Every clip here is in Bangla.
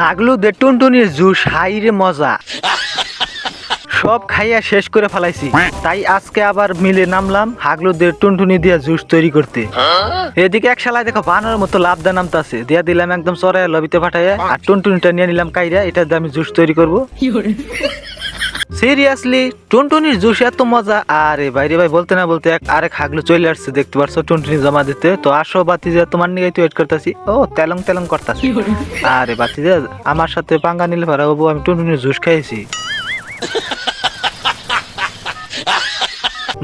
হাগলু দে টুনটুনির জুস, হাইরে মজা। সব খাইয়া শেষ করে ফেলাইছি। তাই আজকে আবার মিলে নামলাম হাগলুদের টুনটুনি দিয়া জুস তৈরি করতে। এদিকে এক শালায় দেখো বানরের মতো লাভ দা নামতে নামতাছে। দিয়া দিলাম একদম চড়াই লবিতে পাঠাইয়া আর টুনটুনিটা নিয়ে নিলাম কাইরা এটা দিয়ে আমি জুস তৈরি করব। সিরিয়াসলি টুনটুনির জুস এত মজা। আরে বাইরে ভাই বলতে না বলতে এক আরেক হাগলু চলে আসছে দেখতে পারছ টুনটুনি জমা দিতে? তো আসো বাতি যে তোমার নিয়ে ওয়েট করতেছি। ও তেলং তেলং করতেছি। আরে বাতি যে আমার সাথে পাঙ্গা নিলে পারা বাবু আমি টুনটুনির জুস খাইছি।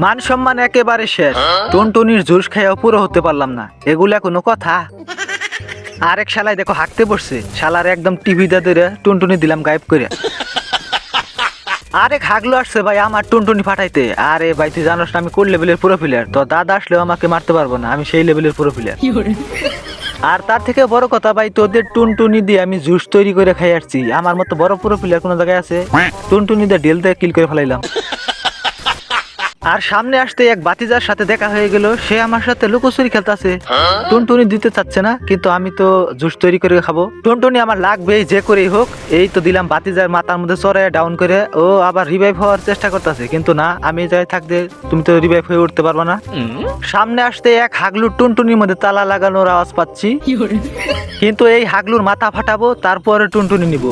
মান সম্মান একেবারে শেষ। টুনটুনির জুস খাইয়া পুরো হতে পারলাম না। এগুলা কোনো কথা? আরেক শালায় দেখো হাঁটতে বসছে। শালার একদম টিভি দা ধরে টুনটুনি দিলাম গায়েব করে আরে হাগলো আসছে ভাই আমার টুনটুনি ফাটাইতে। আরে ভাই তুই জানোস না আমি কোন লেভেলের পুরো প্লেয়ার তো দাদা আসলেও আমাকে মারতে পারব না আমি সেই লেভেলের পুরো প্লেয়ার আর তার থেকে বড় কথা ভাই তোদের টুনটুনি দিয়ে আমি জুস তৈরি করে খাই আসছি। আমার মতো বড় পুরো প্লেয়ার কোনো জায়গায় আছে? টুনটুনি দিয়ে ডেল দিয়ে কিল করে ফেলাইলাম। আর সামনে আসতে এক বাতিজার সাথে দেখা হয়ে গেল। সে আমার সাথে লুকোচুরি খেলতেছে। টুনটুনি দিতে চাচ্ছে না, কিন্তু আমি তো জুস তৈরি করে খাব। টুনটুনি আমার লাগবে যে করেই হোক। এই তো দিলাম বাতিজার মাথার মধ্যে চড়াই ডাউন করে। ও আবার রিভাইভ হওয়ার চেষ্টা করতেছে, কিন্তু না, আমি যাই থাকতে তুমি তো রিভাইভ হয়ে উঠতে পারবা না। সামনে আসতে এক হাগলুর টুনটুনির মধ্যে তালা লাগানোর আওয়াজ পাচ্ছি। কিন্তু এই হাগলুর মাথা ফাটাবো, তারপরে টুনটুনি নিব।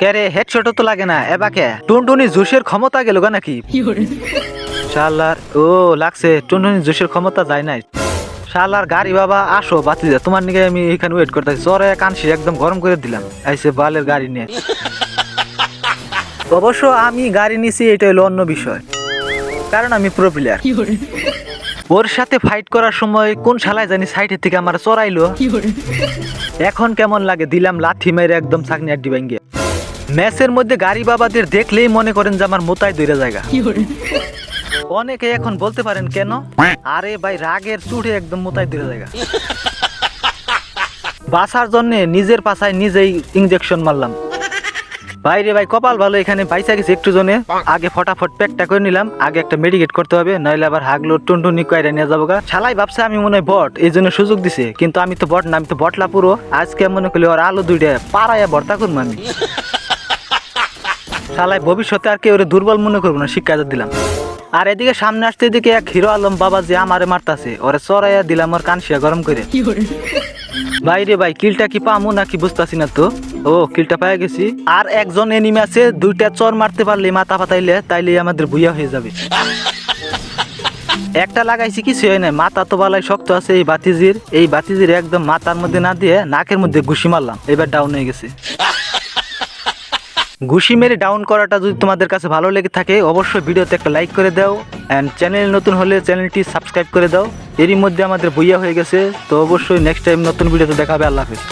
কেরে হেডশটও তো লাগে না এবাকে টুনটুনি জুসের ক্ষমতা গেল নাকি? শালার ও লাগছে। টুনটুনি জুসের ক্ষমতা যায় নাই। শালার গাড়ি বাবা আসো বাতি যা তোমার নিকে আমি এখানে ওয়েট করতেছি। চরে কানছি একদম গরম করে দিলাম। আইসে বালের গাড়ি নিয়ে। অবশ্য আমি গাড়ি নিছি এটা হলো অন্য বিষয়। কারণ আমি প্রো প্লেয়ার ওর সাথে ফাইট করার সময় কোন শালায় জানি সাইডের থেকে আমার চড়াইলো। এখন কেমন লাগে? দিলাম লাথি মেরে একদম চাকনি আড্ডি ভাঙ্গে ম্যাচের মধ্যে গাড়ি বাবাদের দেখলেই মনে করেন যে আমার মোতায় দইরা জায়গা। অনেকে এখন বলতে পারেন কেন? আরে ভাই রাগের চুটে একদম মোতায় দইরা জায়গা। বাঁচার জন্য নিজের পাছায় নিজেই ইঞ্জেকশন মারলাম। বাইরে ভাই কপাল ভালো এখানে বাইসা গেছে একটু জনে আগে ফটাফট প্যাকটা করে নিলাম আগে একটা মেডিকেট করতে হবে নইলে আবার হাগলো টুনটুনি কয়রা নিয়ে যাব গা। শালাই ভাবছে আমি মনে হয় বট এই জন্য সুযোগ দিছে কিন্তু আমি তো বট না আমি তো বটলা পুরো। আজকে মনে করলে ওর আলো দুইটা পাড়ায় ভর্তা করব আমি। শালাই ভবিষ্যতে আর কেউ ওরে দুর্বল মনে করব না শিক্ষা দিলাম। আর এদিকে সামনে আসতে এদিকে এক হিরো আলম বাবা যে আমারে মারতাছে। ওরে চড়াইয়া দিলাম ওর কানসিয়া গরম করে। বাইরে ভাই কিলটা কি পামু নাকি বুঝতাছি না তো? ও কিলটা পাই গেছি। আর একজন এনিমি আছে দুইটা চর মারতে পারলে মাথা পাতাইলে তাইলে আমাদের বুইয়া হয়ে যাবে। একটা লাগাইছি কিছু হয় না মাথা তো বালাই শক্ত আছে এই বাতিজির। এই বাতিজির একদম মাথার মধ্যে না দিয়ে নাকের মধ্যে ঘুষি মারলাম এবার ডাউন হয়ে গেছে। ঘুষি মেরে ডাউন করাটা যদি তোমাদের কাছে ভালো লেগে থাকে, অবশ্যই ভিডিওতে একটা লাইক করে দাও অ্যান্ড চ্যানেল নতুন হলে চ্যানেলটি সাবস্ক্রাইব করে দাও। এরই মধ্যে আমাদের বইয়া হয়ে গেছে, তো অবশ্যই নেক্সট টাইম নতুন ভিডিওতে দেখাবে, আল্লাহ হাফিজ।